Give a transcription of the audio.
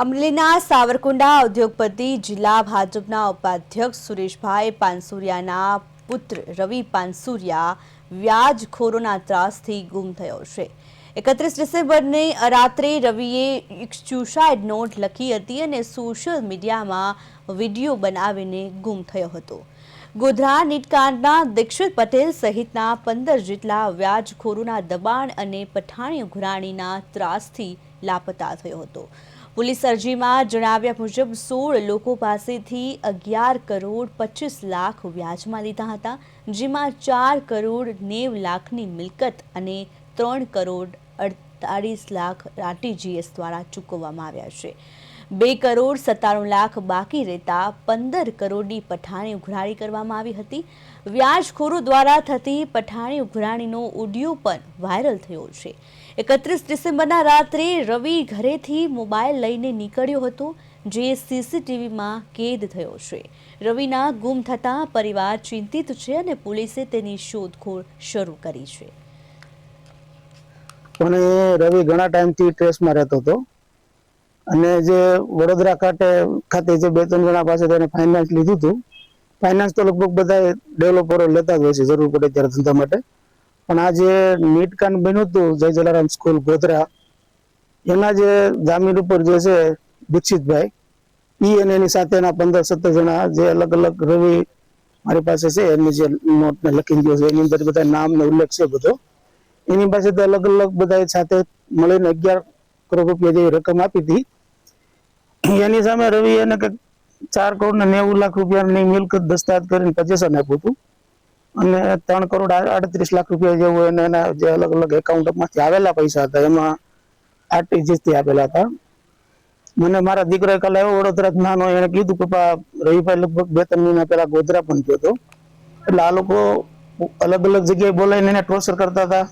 અમરેલીના સાવરકુંડા ઉદ્યોગપતિ જિલ્લા ભાજપના ઉપાધ્યક્ષ સુરેશભાઈ પાનસુરિયાના પુત્ર રવિ પાનસુરિયા વ્યાજખોરોના ત્રાસથી ગુમ થયો છે. એકત્રીસ ડિસેમ્બરની રાત્રે રવિએ એક સ્યુસાઇડ નોટ લખી હતી અને સોશિયલ મીડિયામાં વીડિયો બનાવીને ગુમ થયો હતો. ગોધરા, નીટકાંડના દીક્ષિત પટેલ સહિતના પંદર જેટલા વ્યાજખોરોના દબાણ અને પઠાણી ઘુરાણીના ત્રાસથી લાપતા થયો હતો. પોલીસ અરજીમાં જણાવ્યા મુજબ સોળ લોકો પાસેથી અગિયાર કરોડ પચીસ લાખ વ્યાજમાં લીધા હતા, જેમાં ચાર કરોડ નેવ લાખની મિલકત અને ત્રણ કરોડ અડતાળીસ લાખ આરટીજીએસ દ્વારા ચૂકવવામાં આવ્યા છે. બે કરોડ સત્તાણું લાખ બાકી રહેતા પંદર કરોડની પઠાણી ઉઘરાણી કરવામાં આવી હતી. વ્યાજખોરો દ્વારા થતી પઠાણી ઉઘરાણીનો ઓડિયો પણ વાયરલ થયો છે. એકત્રીસ ડિસેમ્બરના રાત્રે રવિ ઘરેથી મોબાઈલ લઈને નીકળ્યો હતો, જે સીસીટીવીમાં કેદ થયો છે. રવિના ગુમ થતાં પરિવાર ચિંતિત છે અને પોલીસે તેની શોધખોળ શરૂ કરી છે. પણ એ રવિ ઘણા ટાઈમથી ટ્રેસમાં રહેતો હતો. અને જે વડોદરા ખાતે ખાતે જે બે ત્રણ જણા પાસે તેને ફાઇનાન્સ લીધું હતું. ફાઇનાન્સ તો લગભગ બધા ડેવલપરો લેતા જ હોય છે, જરૂર પડે ત્યારે ધંધા માટે. પણ આ જે નીટ કાંડ બન્યું હતું, જય જલારામ સ્કૂલ ગોધરા, એના જે જામીન ઉપર જે છે, દીક્ષિતભાઈ, ઈ અને એની સાથેના પંદર સત્તર જણા જે અલગ અલગ રવિ મારી પાસે છે એની જે નોટ ને લખી ગયો છે, એની અંદર બધા નામ ને ઉલ્લેખ છે બધો. એની પાસે તો અલગ અલગ બધા સાથે મળીને અગિયાર કરોડ રૂપિયા જેવી રકમ આપી હતી. એની સામે રવિ એને કંઈક ચાર કરોડ ને નેવું લાખ રૂપિયાની મિલકત દસ્તાવેજ કરીને પજેશન આપ્યું હતું. અને ત્રણ કરોડ આડત્રીસ લાખ રૂપિયા જેવું એને એના જે અલગ અલગ એકાઉન્ટમાંથી આવેલા પૈસા હતા. એમાં આરટીજીએસથી આપેલા હતા. મને મારા દીકરો કાલે એવો વડોદરા નાનો, એને કીધું કે પપ્પા રવિભાઈ લગભગ બે ત્રણ મહિના પહેલા ગોધરા પણ ગયો હતો. એટલે આ લોકો અલગ અલગ જગ્યાએ બોલાવીને એને ટોર્ચર કરતા હતા.